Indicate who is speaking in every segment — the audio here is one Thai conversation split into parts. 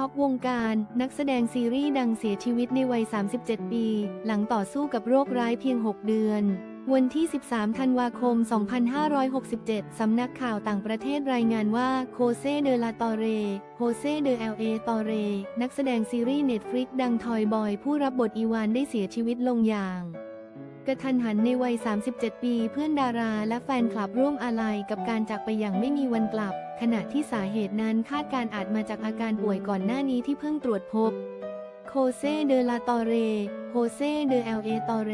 Speaker 1: ช็อกวงการ นักแสดงซีรีส์ดังเสียชีวิตในวัย 37 ปี หลังต่อสู้กับโรคร้ายเพียง 6 เดือน วันที่ 13 ธันวาคม 2567 สำนักข่าวต่างประเทศรายงานว่าโคเซเดลาตอเรโฮเซเดเอลเอตอเร นักแสดงซีรีส์เน็ตฟลิกดังทอยบอย ผู้รับบทอีวานได้เสียชีวิตลงอย่าง กระทันหันในวัย 37 ปี เพื่อนดาราและแฟนคลับร่วมอาลัยกับการจากไปอย่างไม่มีวันกลับ ขณะที่สาเหตุนั้นคาดการอาจมาจากอาการป่วยก่อนหน้านี้ที่เพิ่งตรวจพบ โคเซเดลาตอเร โฮเซเดเอลเอตอเร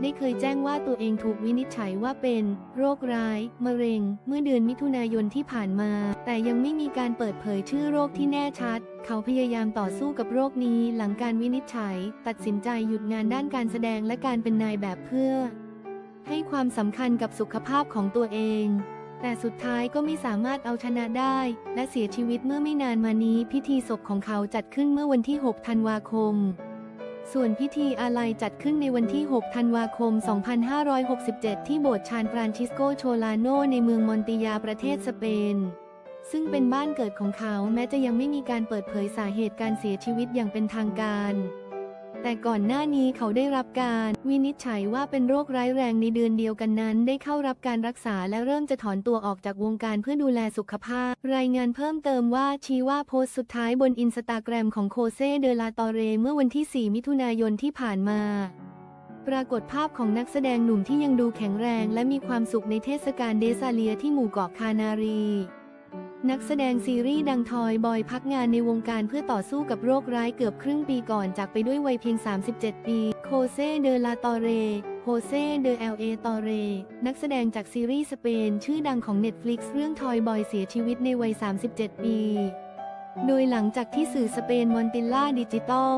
Speaker 1: ได้เคยแจ้งว่าตัวเองถูกวินิจฉัยว่าเป็น โรคร้าย มะเร็ง เมื่อเดือนมิถุนายนที่ผ่านมา แต่ยังไม่มีการเปิดเผยชื่อโรคที่แน่ชัด เขาพยายามต่อสู้กับโรคนี้หลังการวินิจฉัย ตัดสินใจหยุดงานด้านการแสดงและการเป็นนายแบบเพื่อ ให้ความสำคัญกับสุขภาพของตัวเอง แต่สุดท้ายก็ไม่สามารถเอาชนะได้ และเสียชีวิตเมื่อไม่นานมานี้ พิธีศพของเขาจัดขึ้นเมื่อวันที่ 6 ธันวาคม ส่วนพิธีอาลัยจัดขึ้นในวันที่ 6 ธันวาคม 2567 ที่โบสถ์ชานฟรานชิสโกโชลาโนในเมืองมอนติยาประเทศสเปน ซึ่งเป็นบ้านเกิดของเขาแม้จะยังไม่มีการเปิดเผยสาเหตุการเสียชีวิตอย่างเป็นทางการ แต่ก่อนหน้านี้เขาได้รับการวินิจฉัยว่าเป็นโรคร้ายแรงในเดือนเดียวกันนั้น ได้เข้ารับการรักษาและเริ่มจะถอนตัวออกจากวงการเพื่อดูแลสุขภาพ รายงานเพิ่มเติมว่าชี้ว่าโพสต์สุดท้ายบนอินสตาแกรมของโคเซเดลาตอเรเมื่อวันที่ 4 มิถุนายนที่ผ่านมาปรากฏภาพของนักแสดงหนุ่มที่ยังดูแข็งแรงและมีความสุขในเทศกาลเดซาเลียที่หมู่เกาะคานารี นักแสดงซีรีส์ดังทอยบอยพักงานในวงการเพื่อต่อสู้กับโรคร้ายเกือบครึ่งปีก่อนจากไปด้วยวัยเพียง 37 ปี โคเซเดลาตอเร โฮเซเดเอลเอตอเร นักแสดงจากซีรีส์สเปนชื่อดังของ Netflix เรื่องทอยบอยเสียชีวิตในวัย 37 ปี โดยหลังจากที่สื่อสเปนมอนติล่าดิจิตอล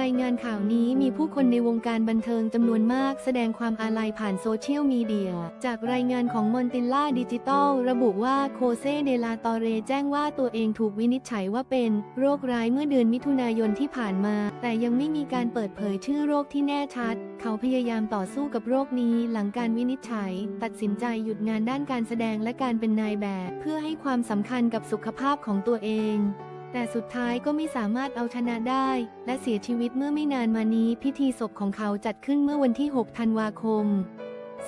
Speaker 1: รายงานข่าวนี้มีผู้คนในวงการบันเทิงจำนวนมากแสดงความอาลัยผ่านโซเชียลมีเดีย จากรายงานของมอนติล่าดิจิตอลระบุว่าโคเซเดลาตอเรแจ้งว่าตัวเองถูกวินิจฉัยว่าเป็นโรคร้ายเมื่อเดือนมิถุนายนที่ผ่านมา แต่ยังไม่มีการเปิดเผยชื่อโรคที่แน่ชัด เขาพยายามต่อสู้กับโรคนี้หลังการวินิจฉัย ตัดสินใจหยุดงานด้านการแสดงและการเป็นนายแบบ เพื่อให้ความสำคัญกับสุขภาพของตัวเอง แต่สุดท้ายก็ไม่สามารถเอาชนะได้ และเสียชีวิตเมื่อไม่นานมานี้ พิธีศพของเขาจัดขึ้นเมื่อวันที่ 6 ธันวาคม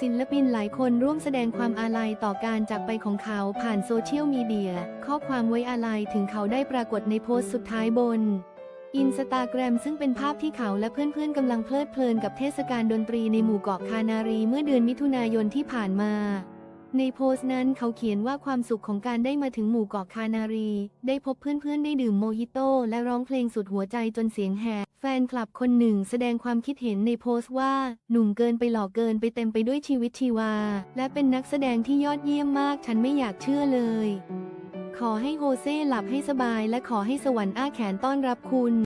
Speaker 1: ศิลปินหลายคนร่วมแสดงความอาลัยต่อการจากไปของเขาผ่านโซเชียลมีเดีย ข้อความไว้อาลัยถึงเขาได้ปรากฏในโพสต์สุดท้ายบนอินสตาแกรมซึ่งเป็นภาพที่เขาและเพื่อนๆกำลังเพลิดเพลินกับเทศกาลดนตรีในหมู่เกาะคานารีเมื่อเดือนมิถุนายนที่ผ่านมา ในโพสต์นั้นเขาเขียนว่าความสุขของการได้มาถึงหมู่เกาะคานารี ได้พบเพื่อนๆ ได้ดื่มโมฮิโต้และร้องเพลงสุดหัวใจจนเสียงแหบแฟนคลับคนหนึ่งแสดงความคิดเห็นในโพสต์ว่า หนุ่มเกินไปหล่อเกินไปเต็มไปด้วยชีวิตชีวา และเป็นนักแสดงที่ยอดเยี่ยมมากฉันไม่อยากเชื่อเลย ขอให้โฮเซ่หลับให้สบายและขอให้สวรรค์อ้าแขนต้อนรับคุณ